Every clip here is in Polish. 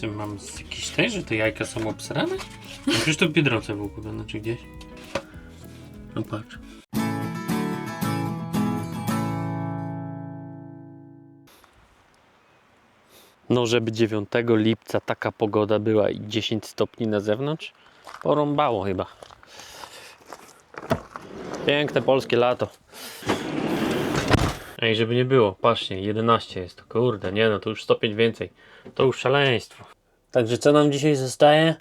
Czy mam z jakiś tej, że te jajka są obsrane? No przecież to w Biedronce było kupione, czy gdzieś? No patrz. No, żeby 9 lipca taka pogoda była i 10 stopni na zewnątrz, porąbało chyba. Piękne polskie lato. Ej, żeby nie było, patrzcie, 11 jest. Kurde, nie no, to już stopień więcej. To już szaleństwo. Także co nam dzisiaj zostaje?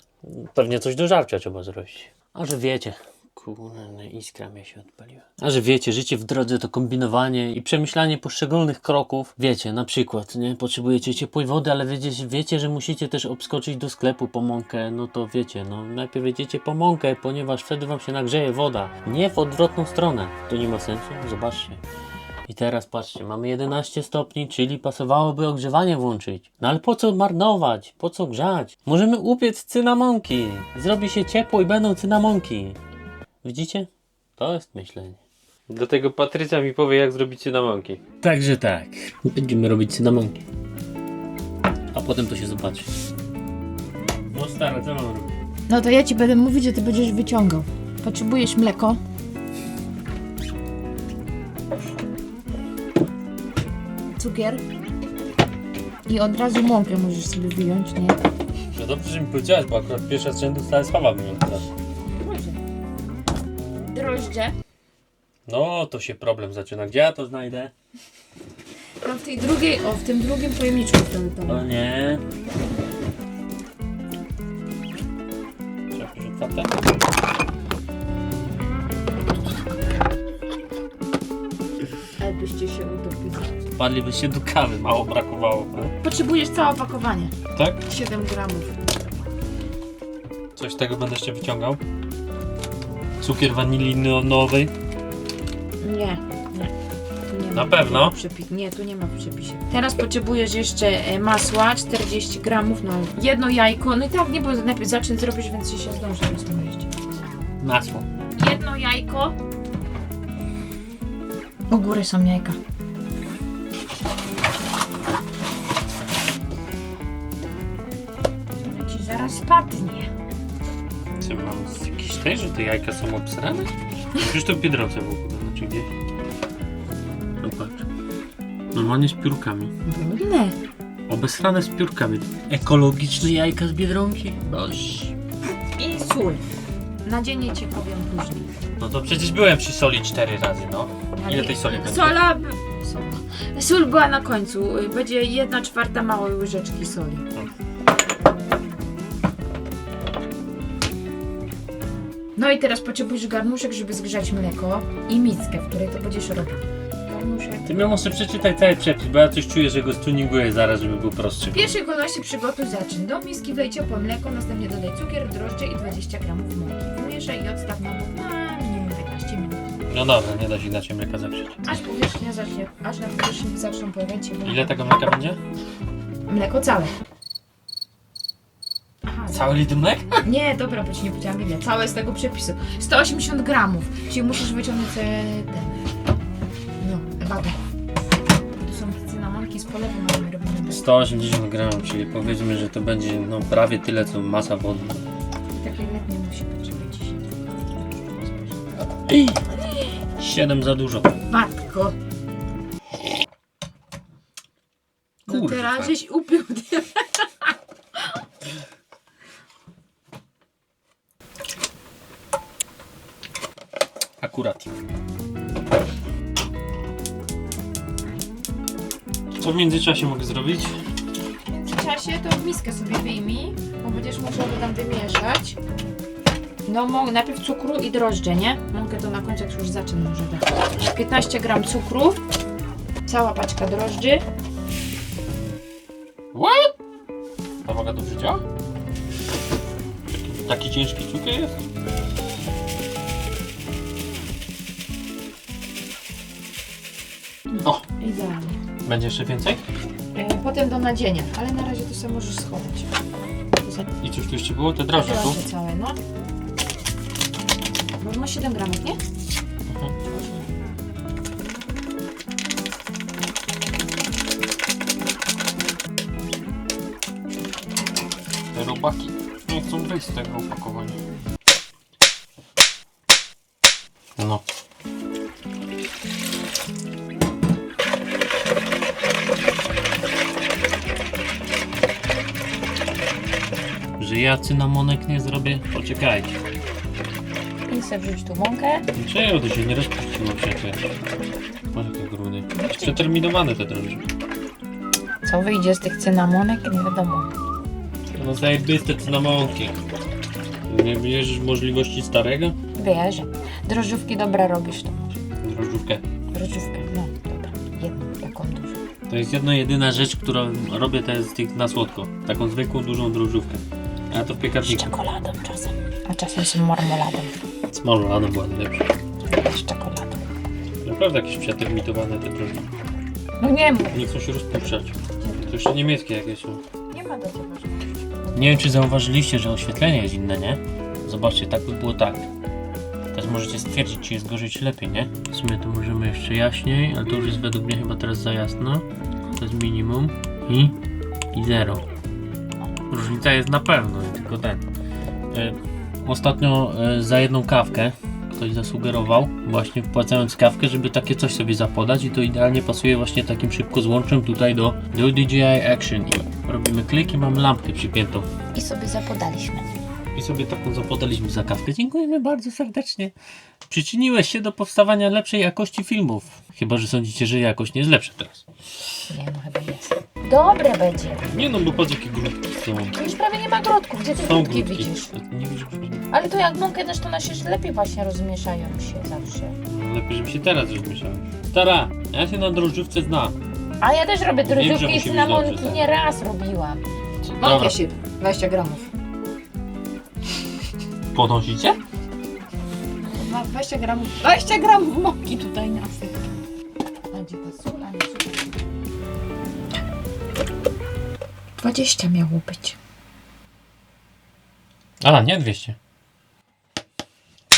Pewnie coś do żarcia trzeba zrobić. A że wiecie, kurde, iskra mnie się odpaliła. A że wiecie, życie w drodze to kombinowanie i przemyślanie poszczególnych kroków. Wiecie, na przykład, nie? Potrzebujecie ciepłej wody, ale wiecie, wiecie, że musicie też obskoczyć do sklepu po mąkę. No to wiecie, no najpierw jedziecie po mąkę, ponieważ wtedy wam się nagrzeje woda. Nie w odwrotną stronę. To nie ma sensu? Zobaczcie. I teraz patrzcie, mamy 11 stopni, czyli pasowałoby ogrzewanie włączyć. No ale po co marnować? Po co grzać? Możemy upiec cynamonki. Zrobi się ciepło i będą cynamonki. Widzicie? To jest myślenie. Do tego Patrycja mi powie, jak zrobić cynamonki. Także tak. Będziemy robić cynamonki. A potem to się zobaczy. No stara, co mam robić? No to ja ci będę mówić, że ty będziesz wyciągał. Potrzebujesz mleko. Cukier. I od razu mąkę możesz sobie wyjąć, nie? No dobrze, że mi powiedziałaś, bo akurat pierwsza z rzędu stała słaba wygląda. Drożdże. No, to się problem zaczyna. Gdzie ja to znajdę? No w tej drugiej, o w tym drugim pojemniczku wtedy tam. O nie. Trzeba już otwarte? Utopili. Wpadlibyście do kawy, mało brakowało. Potrzebujesz całe opakowanie. Tak? 7 gramów. Coś tego będę jeszcze wyciągał. Cukier wanilinowy. Nie, nie. Nie Na ma pewno? Przepis. Nie, tu nie ma w przepisie. Teraz potrzebujesz jeszcze e, masła, 40 gramów, no jedno jajko. No i tak, nie, bo najpierw zacznę zrobić, więc się zdążę. Masło. Jedno jajko. U góry są jajka. To ci zaraz spadnie. Czy mam z jakiś tej, że te jajka są obsrane? No Przecież to w Biedronce było kupione, czy gdzieś? No patrz. Normalnie z piórkami. Brudne. Obesrane z piórkami. Ekologiczne jajka z Biedronki? Boż. I sól. Na dzień ci powiem później. No to przecież byłem przy soli cztery razy, no. Ile tej soli będzie? Sola. Sól była na końcu. Będzie jedna czwarta małej łyżeczki soli. No i teraz potrzebujesz garnuszek, żeby zgrzać mleko i miskę, w której to będziesz robił. Garnuszek. Ty mi muszę przeczytać cały przepis, bo ja coś czuję, że go stuninguję zaraz, żeby był prostszy. W pierwszej kolejności przygotuj zaczyn. Do miski wlej ciepłe mleko, następnie dodaj cukier, drożdże i 20 gramów mąki. Wymieszaj i odstaw na bok na minimum 15 minut. No dobra, nie da się inaczej mleka zaprzeć. Aż powierzchnia zacznie, aż na powierzchni zaczną pojawiać się Ile tego mleka będzie? Mleko całe. Aha, Cały litr mleka? Nie, dobra, bo ci nie powiedziałam ile. Całe z tego przepisu. 180 gramów. Czyli musisz wyciągnąć te no, wagę. Tu są cynamonki z polewu mamy robimy. 180 gramów, czyli powiedzmy, że to będzie no, prawie tyle co masa wodna. Takie letnie musi być, żeby ci się... 7 za dużo. Matko. No Kurwa. teraz żeś upił. Akurat. Co w międzyczasie mogę zrobić? W międzyczasie to miskę sobie wyjmij, bo będziesz musiał to tam wymieszać. No mo- najpierw cukru i drożdże, nie? Mąkę to na końcu jak już zaczynę może dać. 15 gram cukru, cała paczka drożdży, What? Ta waga dobrze działa? Taki, taki ciężki cukier jest? O, idealnie. będzie jeszcze więcej? E, Potem do nadzienia, ale na razie to sobie możesz schować. I cóż tu jeszcze było? Te drażdże tu? Drożdże całe, no. Bo ma 7 gramów, nie? Te robaki nie chcą wyjść z tego opakowania. No. Że ja cynamonek nie zrobię? Poczekajcie. Sobie wrzuć tu mąkę. Czego to się nie rozpuściło przecież? Patrz jakie gruny. Przeterminowane te drożdże. Co wyjdzie z tych cynamonek, nie wiadomo. No zajebiste cynamonki. Nie wierzysz w możliwości starego? Wierzę. Drożdżówki dobra robisz to. Drożdżówkę. Drożdżówkę, no dobra. Jedną, taką dużą. To jest jedna jedyna rzecz, którą robię to jest z tych na słodko. Taką zwykłą, dużą drożdżówkę. A to w Z piekarniku. czekoladą czasem. A czasem z marmoladą. Z marmoladą była najlepsza. Z czekoladą. Naprawdę jakieś przetermitowane te drożdże. No nie mów. Nie chcą się rozpuszczać. To jeszcze niemieckie jakieś są. Nie ma do tego. Nie wiem, czy zauważyliście, że oświetlenie jest inne, nie? Zobaczcie, tak by było tak. Teraz możecie stwierdzić, czy jest gorzej, czy lepiej, nie? W sumie to możemy jeszcze jaśniej, ale to już jest według mnie chyba teraz za jasno. To jest minimum i, i zero. Różnica jest na pewno, nie tylko ten. E, ostatnio e, za jedną kawkę ktoś zasugerował, właśnie wpłacając kawkę, żeby takie coś sobie zapodać i to idealnie pasuje właśnie takim szybko złączem tutaj do, do DJI Action i robimy klik i mamy lampkę przypiętą. I sobie zapodaliśmy. I sobie taką zapodaliśmy za kawkę. Dziękujemy bardzo serdecznie. Przyczyniłeś się do powstawania lepszej jakości filmów. Chyba, że sądzicie, że jakość nie jest lepsza teraz. Nie no, chyba jest. Dobre będzie. Nie no, bo patrz jakie grudki są. Tu już prawie nie ma grudków. Gdzie ty Są grudki grudki. widzisz? Nie widzisz grudków? Ale to jak mąkę też to one się lepiej właśnie rozmieszają się zawsze. No, Lepiej, żeby się teraz rozmieszały. Stara, ja się na drożdżówce znam. A ja też robię że drożdżówki i być cynamonki. dobrze, tak. Nie raz robiłam. Dobra. Mąkę się 20 gramów. Podnosicie? Ma 20 gramów. 20 gramów mąki tutaj na syp. Pasula? Nie słuchaj. 20 miało być. A, nie 200.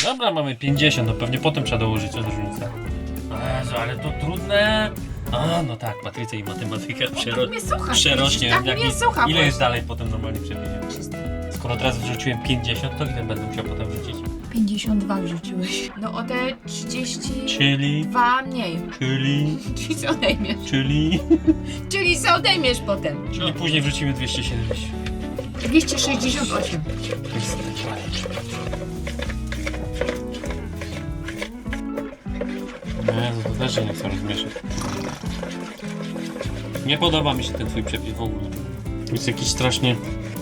Dobra, mamy 50, no pewnie potem trzeba dołożyć. Jezu, ale to trudne. A, no tak, matryca i matematyka przero... mnie słucha. przerośnie. Tak jak mnie i- słucha. ile jest dalej potem normalnie przebiegiem? Skoro teraz wrzuciłem 50, to ile będę musiał potem wrzucić? 52 wrzuciłeś. No o te 32 Czyli, mniej. czyli, Czyli co odejmiesz? czyli, Czyli co odejmiesz potem? czyli później wrzucimy 270. 268. Nie, to też się nie chcę rozmieszać. Nie podoba mi się ten twój przepis w ogóle. Jest jakiś strasznie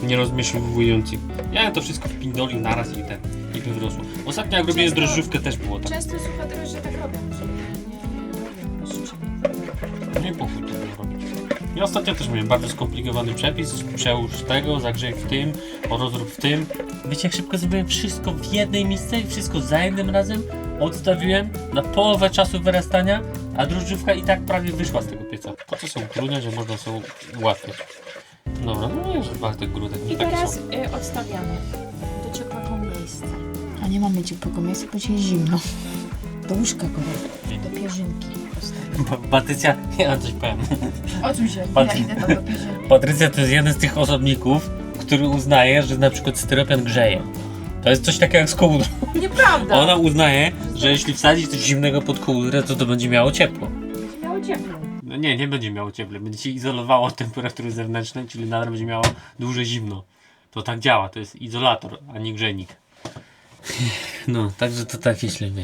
nierozmieszowujący. Ja to wszystko wpindolił naraz i ten, i by wyrosło. Ostatnio jak robiłem Często- drożdżówkę też było tak. Często słucha teraz, że tak robią, że nie, nie robią. Nie po chuj to było robić. Ja ostatnio też miałem bardzo skomplikowany przepis. Przełóż tego, zagrzej w tym, o rozrób w tym. Wiecie jak szybko zrobiłem wszystko w jednej misce i wszystko za jednym razem? Odstawiłem na połowę czasu wyrastania, a drożdżówka i tak prawie wyszła z tego pieca. Po co są trudne, że można są ułatwiać? Dobra, no nie, że Bartek grudek, nie I takie teraz są. y, odstawiamy do ciepłego miejsca. A nie mamy ciepłego miejsca, bo dzisiaj jest zimno. Do łóżka go do pierzynki. Pa- Patrycja, ja wam coś powiem. O czym się? Pat- Ja idę tam do pierzynki. Patrycja to jest jeden z tych osobników, który uznaje, że na przykład styropian grzeje. To jest coś takiego jak z kołdrą. Nieprawda! Ona uznaje, że jeśli wsadzić coś zimnego pod kołdrę, to to będzie miało ciepło. Miało ciepło. No nie, nie będzie miało ciepło. Będzie się izolowało od temperatury zewnętrznej, czyli nadal będzie miało duże zimno. To tak działa, to jest izolator, a nie grzejnik. No, także to tak jeśli. No.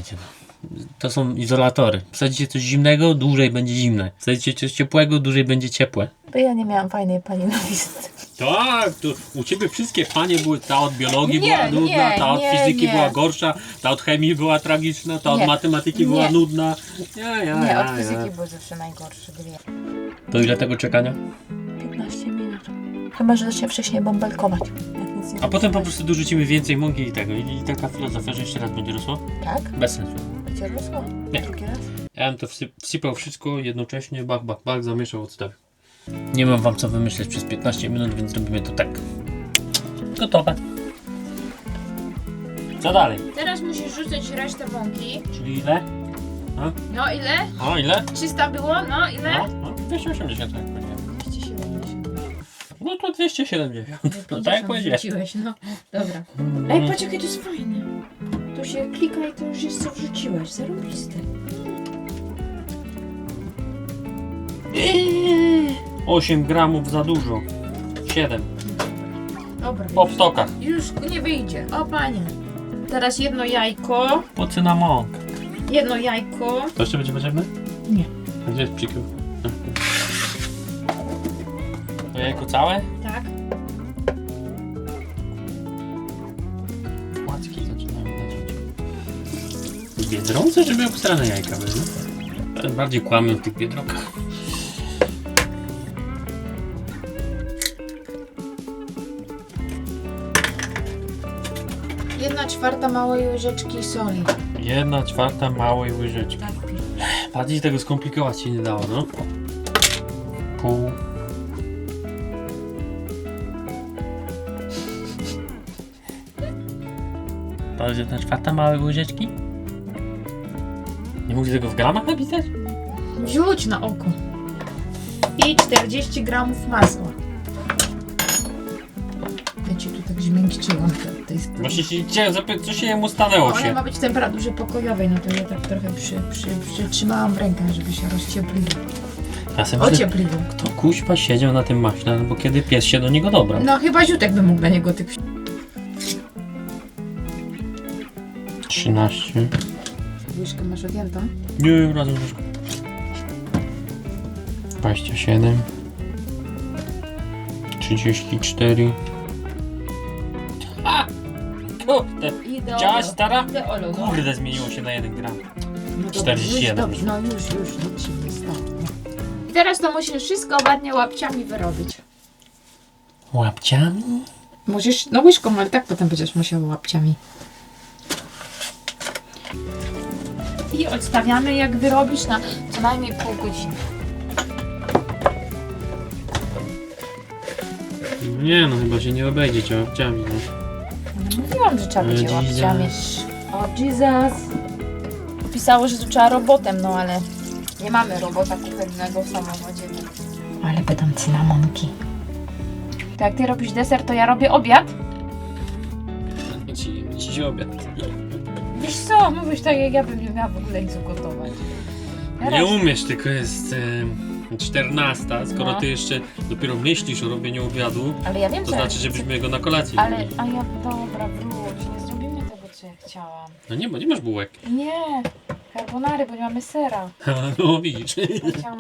To są izolatory. Wsadzicie coś zimnego, dłużej będzie zimne. Wsadzicie coś ciepłego, dłużej będzie ciepłe. Bo ja nie miałam fajnej paninowizny. Tak, to u ciebie wszystkie panie były, ta od biologii Nie, była nudna, nie, ta od nie, fizyki nie. była gorsza, ta od chemii była tragiczna, ta od Nie, matematyki była nie. nudna. Ja, ja, Nie, ja, od ja. fizyki były zawsze najgorsze dwie. To ile tego czekania? 15 minut. Chyba, że zacznie wcześniej bąbelkować. Jak nic nie A potem po prostu dorzucimy więcej mąki i tego. I taka filozofia, że jeszcze raz będzie rosło? Tak? Bez sensu. Będzie rosło? Nie. Drugi raz? Ja bym to wsyp wsypał wszystko jednocześnie, bach, bach, bach, zamieszał, odstawił. Nie mam wam co wymyśleć przez 15 minut, więc robimy to tak. Gotowe. Co dalej? Teraz musisz rzucać resztę mąki. Czyli ile? No ile? O, ile? 300 było? No ile? No, no 280 jak powiedziałem. 270. No to 270. No tak jak powiedziałeś. No. Dobra. Ej, patrz jakie to jest fajne. Tu się klika i to już jest co wrzuciłeś. Zarobiste. Eee. 8 gramów za dużo. 7. Dobra. Po ptokach. Już nie wyjdzie. O panie. Teraz jedno jajko. Po cynamon. Jedno jajko. To jeszcze będzie potrzebne? Nie. A gdzie jest jajko całe? Tak. Biedronce, żeby obstrane jajka były? Bardziej kłamią w tych biedronkach. Jedna czwarta małej łyżeczki soli. Jedna czwarta małej łyżeczki. Tak. Bardziej tego skomplikować się nie dało, no. Pół. To jest jedna czwarta małej łyżeczki? Nie mógł tego w gramach napisać? Wrzuć na oko. I 40 gramów masła. Ja ci tu tak zmiękczyłam. Właśnie się chciałem zapytać, co się jemu stanęło Ona się. ma być w temperaturze pokojowej, no to ja tak trochę przy, przy, przytrzymałam w rękach, żeby się rozciepliło. Ja sobie myślę, Ociepliło. kto kuźwa siedział na tym maśle, no bo kiedy pies się do niego dobrał. No chyba Ziutek by mógł na niego typ. 13. Łyżkę masz odjętą? Nie, razem z łyżką. 27. 34. Ha! Kurde, chciałaś stara? No. Kurde, zmieniło się na 1 gram. No dobra, 41 Już, już. dobrze, no już, już, lecimy, stop. no. I teraz to musisz wszystko ładnie łapciami wyrobić. Łapciami? Musisz, no łyżką, ale tak potem będziesz musiał łapciami. I odstawiamy, jak wyrobisz, na co najmniej pół godziny. Nie no, chyba się nie obejdzie cię łapciami, no. No, mówiłam, że trzeba będzie O, łapciami. Jesus. O Jesus. Pisało, że tu trzeba robotem, no ale nie mamy robota kuchennego w samochodzie. Ale będą cynamonki. To jak ty robisz deser, to ja robię obiad? Ci, ci obiad. Wiesz co, mówisz tak, jak ja bym nie miała w ogóle nic ugotować. Ja Nie raz- umiesz, tylko jest e, 14, skoro No. ty jeszcze dopiero myślisz o robieniu obiadu, Ale ja wiem, to że... znaczy, żebyśmy go na kolację Ale, a ja, dobra, wróć, nie zrobimy tego, co ja chciałam. No nie, bo nie masz bułek. Nie, carbonary, bo nie mamy sera. No widzisz. Ja chciałam...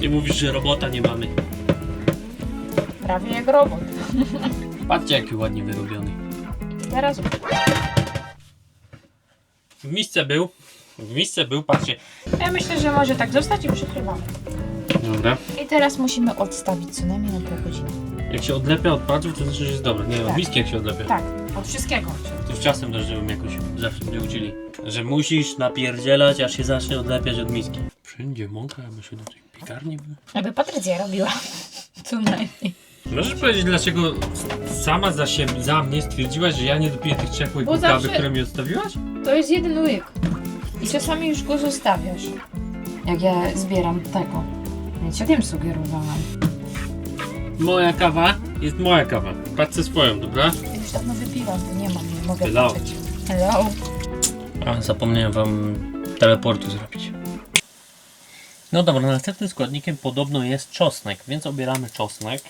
Ty mówisz, że robota nie mamy. Prawie jak robot. Patrzcie, jaki ładnie wyrobiony. Teraz W misce był. W misce był, patrzcie. ja myślę, że może tak zostać i przykrywamy. Dobra. I teraz musimy odstawić co najmniej na pół godziny. Jak się odlepia od palców, to znaczy, że jest dobre. Nie, od Tak. miski jak się odlepia. Tak, od wszystkiego. To z czasem też, żebym jakoś zawsze mnie uczyli. Że musisz napierdzielać, aż się zacznie odlepiać od miski. Wszędzie mąka, aby się do tej piekarni... by- Jakby Patrycja robiła. Co najmniej. Możesz powiedzieć, dlaczego sama za siebie, za mnie stwierdziłaś, że ja nie dopiję tych trzech łyków Bo kawy, zawsze- które mi odstawiłaś? To jest jeden łyk. I czasami już go zostawiasz. Jak ja zbieram tego. Więc ja wiem, sugerowałam. Moja kawa jest moja kawa. Patrzę swoją, dobra? Ja już dawno wypiłam, to nie mam, nie mogę Hello. patrzeć. Hello. A, zapomniałem wam teleportu zrobić. No dobra, następnym składnikiem podobno jest czosnek, więc obieramy czosnek.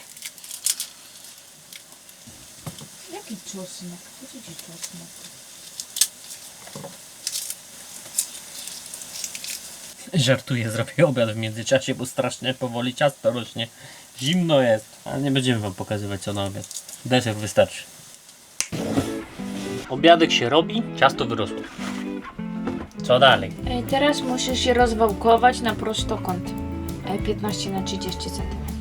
Jaki czosnek? Ci czosnek? Żartuję, zrobię obiad w międzyczasie, bo strasznie powoli ciasto rośnie. Zimno jest, ale nie będziemy wam pokazywać co na obiad. Deser wystarczy. Obiadek się robi, ciasto wyrosło. Co dalej? Ej, teraz musisz się rozwałkować na prostokąt. E, 15 na 30 cm.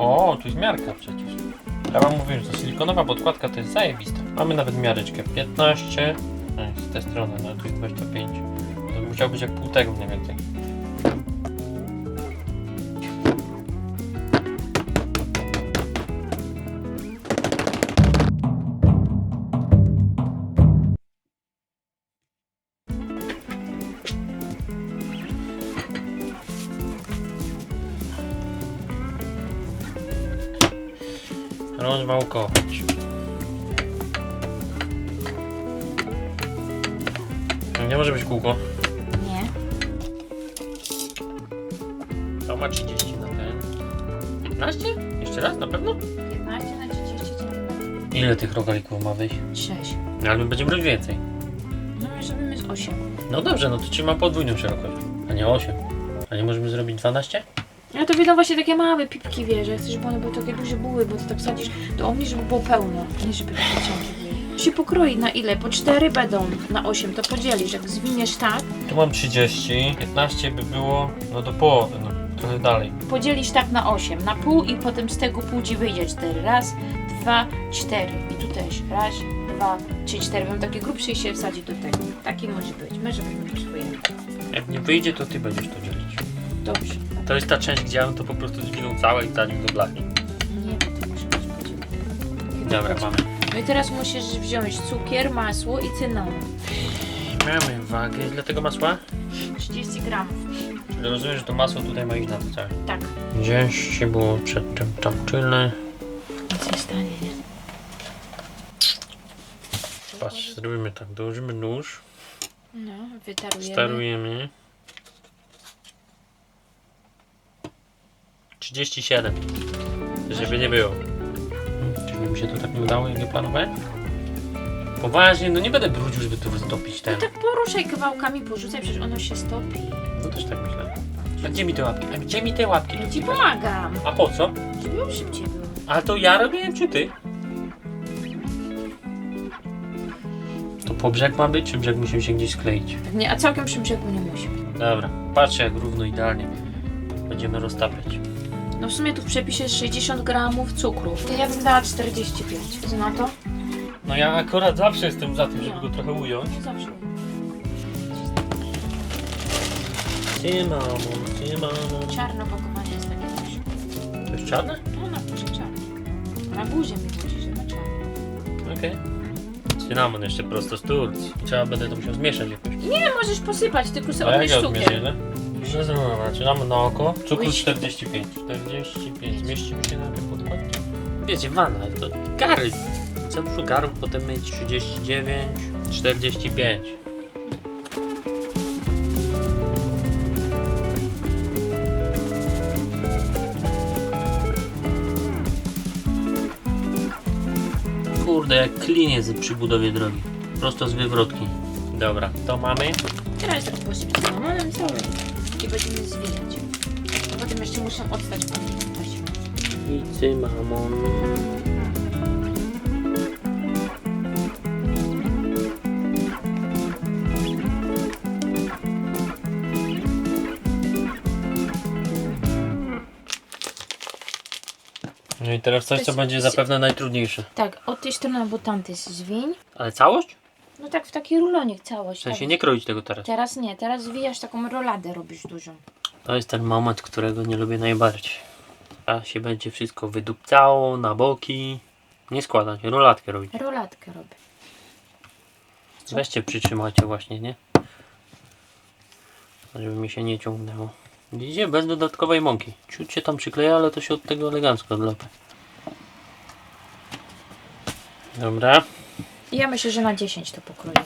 O, tu jest miarka przecież. Ja wam mówiłem, że silikonowa podkładka to jest zajebista. Mamy nawet miareczkę 15. No, z tej strony, no tu jest 25. To musiał być jak pół tego mniej więcej. Rozwałkować. Nie może być kółko. Nie. To ma 30 na ten. 15? Jeszcze raz, na pewno? 15 na 30 to Ile tych rogalików ma wyjść? 6. Ale my będziemy robić więcej. No i zrobimy z 8. No dobrze, no to trzyma podwójną szerokość, a nie 8. A nie możemy zrobić 12? No to wiedzą właśnie takie małe pipki, wiesz, jak chcesz, żeby one były takie duże buły, bo ty tak sadzisz do ogni, żeby było pełno, nie żeby cienkie były. Się pokroi na ile? Po 4 będą na 8, to podzielisz, jak zwiniesz tak, Tu mam 30, 15 by było, no do połowy, no trochę dalej. podzielisz tak na 8, na pół i potem z tego pół ci wyjdzie 4. Raz, dwa, cztery. I tu też. Raz, dwa, trzy, cztery. Mam takie grubsze i się wsadzi do tego. Taki może być. My żebyśmy swojego. Jak nie wyjdzie, to ty będziesz to dzielić. Dobrze. To jest ta część, gdzie ja bym to po prostu zwinął całe i wsadził do blachy. Nie, bo to może być. Dobra, mamy. No i teraz musisz wziąć cukier, masło i cynamon. Mamy wagę. Ile tego masła? 30 gramów. Czyli rozumiem, że to masło tutaj ma iść na to całe. Tak. Gdzieś się było przedtem tam tyle. Nic się stanie, nie? Patrz, zrobimy tak. Dołożymy nóż, No, wytarujemy. starujemy. 37. Żeby nie było. Czyżby mi się to tak nie udało, jak nie planowałem? Poważnie, no nie będę brudził, żeby tu roztopić ten. No tak poruszaj kawałkami, porzucaj, przecież ono się stopi. No też tak myślę. A gdzie mi te łapki? A gdzie mi te łapki? Ja ci pomagam, A po co? żeby on szybciej było. A to ja robiłem czy ty? To po brzeg ma być, czy brzeg musimy się gdzieś skleić? Nie, a całkiem przy brzegu nie musi. Dobra, patrzę jak równo idealnie będziemy roztapiać. No w sumie tu w przepisie jest 60 gramów cukru. Ja bym dała 45. Co na to? No ja akurat zawsze jestem za tym, żeby go trochę ująć. Nie zawsze. Cynamon, cynamon. Czarne opakowanie jest takie też. To jest czarne? No na górze czarne. Na górze mi chodzi, że na czarne. Okej. Cynamon jeszcze prosto z Turcji. Trzeba będę to musiał zmieszać jakoś. Nie, możesz posypać, tylko sobie odmierzę cukier. No dobra, Cynamon na oko. Cukru Łyś. 45. 45. Zmieścimy się na te podkładki. Wiecie, wanna, to gary. Centrum garów, potem mieć 39, 45. Kurde, jak kliniec przy budowie drogi. Prosto z wywrotki. Dobra, to mamy. Teraz tak posypić cynamonem cały. I będziemy zwijać. A potem jeszcze muszę odstać pamiętność. I cynamon. No i teraz coś, co będzie zapewne najtrudniejsze. Tak, od tej strony albo tamtej zwiń. Ale całość? No tak, w taki rulonik całość. W sensie tak. nie kroić tego teraz. Teraz nie, teraz zwijasz taką roladę robisz dużą. To jest ten moment, którego nie lubię najbardziej. A się będzie wszystko wydupcało na boki. Nie składać, rolatkę robić. Rolatkę robię. Weźcie przytrzymajcie właśnie, nie? Żeby mi się nie ciągnęło. Widzicie? Bez dodatkowej mąki. Ciut się tam przykleja, ale to się od tego elegancko odlepia. Dobra. Ja myślę, że na 10 to pokroimy.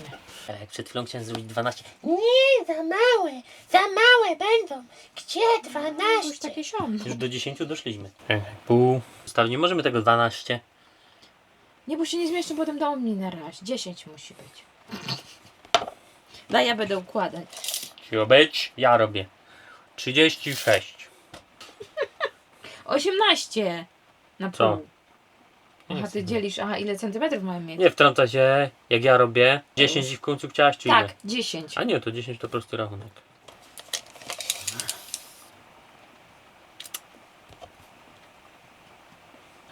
Jak przed chwilą chciałem zrobić 12. Nie, za małe, za małe będą. Gdzie Już 12? takie siądą. Już do 10 doszliśmy. Pół. Staw, nie możemy tego 12. Nie, bo się nie zmieszczę potem do mnie na raz. 10 musi być. Daj, ja będę układać. Siło być. Ja robię. 36. 18 na pół. Co? Aha, ty dzielisz, aha, ile centymetrów mają mieć? Nie wtrąca się, jak ja robię. 10 i w końcu chciałaś, czy ile? tak, 10. A nie, to 10 to prosty rachunek.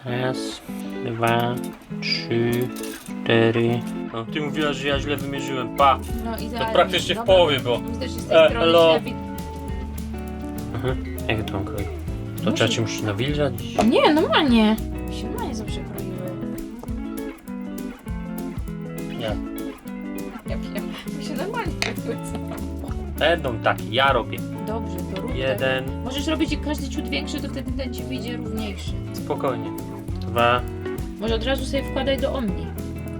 Raz, dwa, trzy, cztery. No, ty mówiłaś, że ja źle wymierzyłem. Pa! No To idealnie. praktycznie w Dobra. połowie było. Myślę, że z E, tej strony hello. źle Mhm. Jak to mam kroić? To trzeba czymś nawilżać? Nie, normalnie Będą takie, ja robię. Dobrze, to rób Jeden, Możesz robić każdy ciut większy, to wtedy ten ci wyjdzie równiejszy. spokojnie. Dwa, Może od razu sobie wkładaj do omni.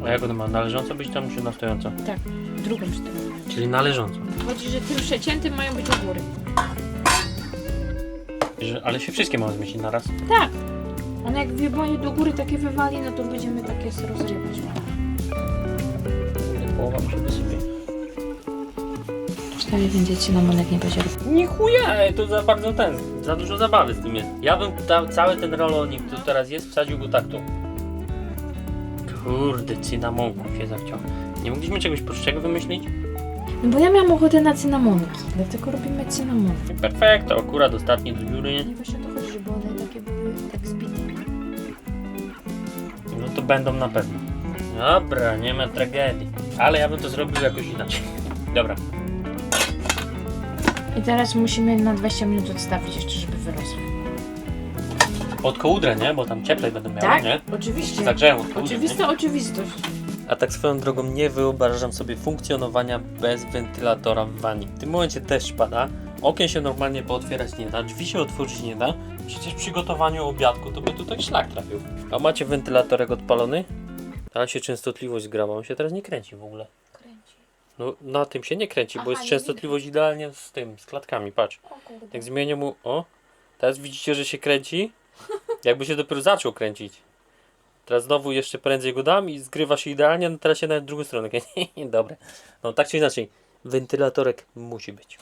A jak ona ma? Należąco być tam czy na stojąco? Tak, w drugą stronę. Czyli należąco. Chodzi, że tym przeciętym mają być u góry. Że, ale się wszystkie mają zmieścić naraz. Tak. On jak wiebonie do góry takie wywali, no to będziemy takie rozrywać. Połowa musi wysypie. Cztery będzie cynamonek nie będzie robił. Nie chuja, to za bardzo ten, za dużo zabawy z tym jest. Ja bym ta, cały ten rolonik, który teraz jest, wsadził go tak tu. Kurde, cynamonków się zawciął. Nie mogliśmy czegoś prostszego wymyślić? No bo ja miałam ochotę na cynamonki, dlatego robimy cynamonki. Perfekto, akurat ostatni do dziury. Nie właśnie to chodzi, żeby one takie były tak zbite. No to będą na pewno. Dobra, nie ma tragedii. Ale ja bym to zrobił jakoś inaczej. Dobra, I teraz musimy na 20 minut odstawić jeszcze, żeby wyrosły. pod kołdrę, nie? Bo tam cieplej będą miały, Tak? nie? Oczywiście. Zagrzeją od kołdry, Oczywista oczywistość. A tak swoją drogą nie wyobrażam sobie funkcjonowania bez wentylatora w wanie. W tym momencie deszcz pada, okien się normalnie pootwierać nie da, drzwi się otworzyć nie da. Przecież przy gotowaniu obiadku to by tutaj szlak trafił. A macie wentylatorek odpalony? Ale się częstotliwość zgrała, on się teraz nie kręci w ogóle. No na tym się nie kręci, Aha, bo jest nie częstotliwość idealnie z tym, z klatkami, patrz. O kurde. Jak zmienię mu, o, teraz widzicie, że się kręci? Jakby się dopiero zaczął kręcić. Teraz znowu jeszcze prędzej go dam i zgrywa się idealnie, no teraz się na drugą stronę. kręci. Dobra. No tak czy inaczej, wentylatorek musi być.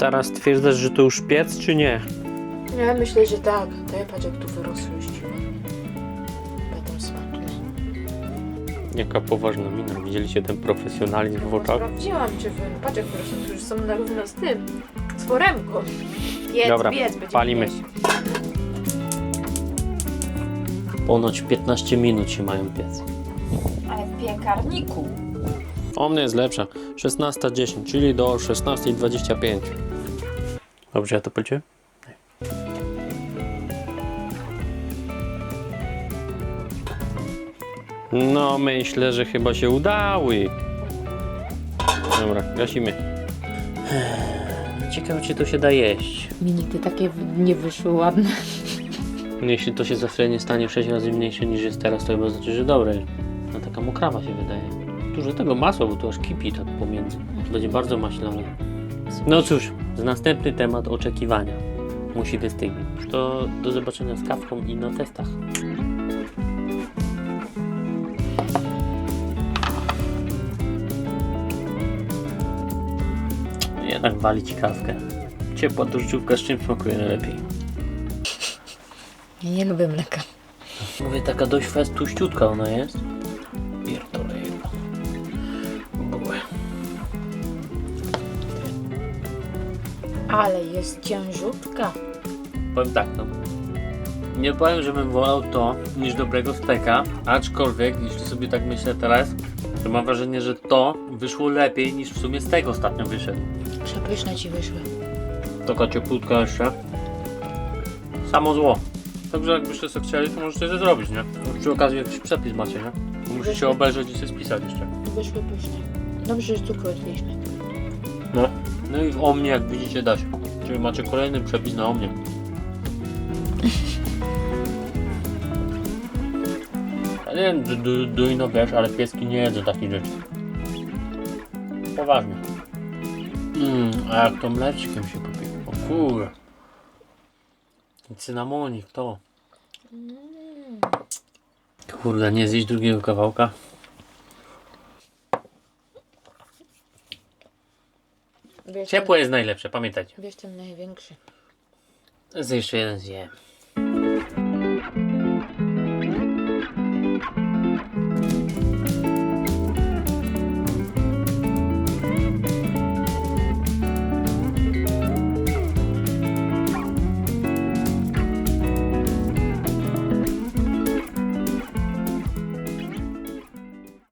Stara stwierdzasz, że to już piec, czy nie? Ja myślę, że tak. Daj patrz jak tu wyrosły już. Będą smaczne. Jaka poważna mina. Widzieliście ten profesjonalizm w oczach? Sprawdziłam, czy wy... Patrz jak wyrosły, już są na równo z tym. Z foremką. Jedz, Dobra, będziemy palimy. jeść. Ponoć 15 minut się mają piec. Ale w piekarniku. O mnie jest lepsza. 16.10, czyli do 16.25. Dobrze, ja to policzyłem? No, myślę, że chyba się udały. Dobra, gasimy. Ciekawe, czy to się da jeść. Mi nigdy takie nie wyszły ładne. Jeśli to się zawsze nie stanie 6 razy mniejsze niż jest teraz, to chyba znaczy, że dobre. No taka mokrawa się wydaje. Dużo tego masła, bo tu aż kipi tak pomiędzy. To będzie bardzo maślane. No cóż, z następny temat oczekiwania. Musi wystygnieć. To do zobaczenia z kawką i na testach. Jednak walić kawkę. Ciepła drożdżówka z czym smakuje najlepiej? Ja nie lubię mleka. Mówię, taka dość fest tuściutka ona jest. Ale jest ciężutka. Powiem tak, no. Nie powiem, żebym wolał to niż dobrego steka, aczkolwiek, jeśli sobie tak myślę teraz, to mam wrażenie, że to wyszło lepiej niż w sumie steak ostatnio wyszedł. Przepyszne ci wyszły. Taka cieplutka jeszcze. Samo zło. Także jakbyście sobie chcieli, to możecie to zrobić, nie? No, Przy okazji jakiś przepis macie, nie? Musicie obejrzeć i sobie spisać jeszcze. Wyszły pyszne. Dobrze, że cukru odwieźmy. No. No i w o mnie, jak widzicie, da się. Czyli macie kolejny przepis na o mnie. Ja nie wiem, czy du, dujno wiesz, ale pieski nie jedzą takich rzeczy. Poważnie. Mmm, a jak to mleczkiem się popije. O kur. Cynamonik, to. Kurde, nie zjeść drugiego kawałka. Wiesz, Ciepłe jest najlepsze, pamiętajcie. Wiesz ten największy. Z jeszcze jeden zjem.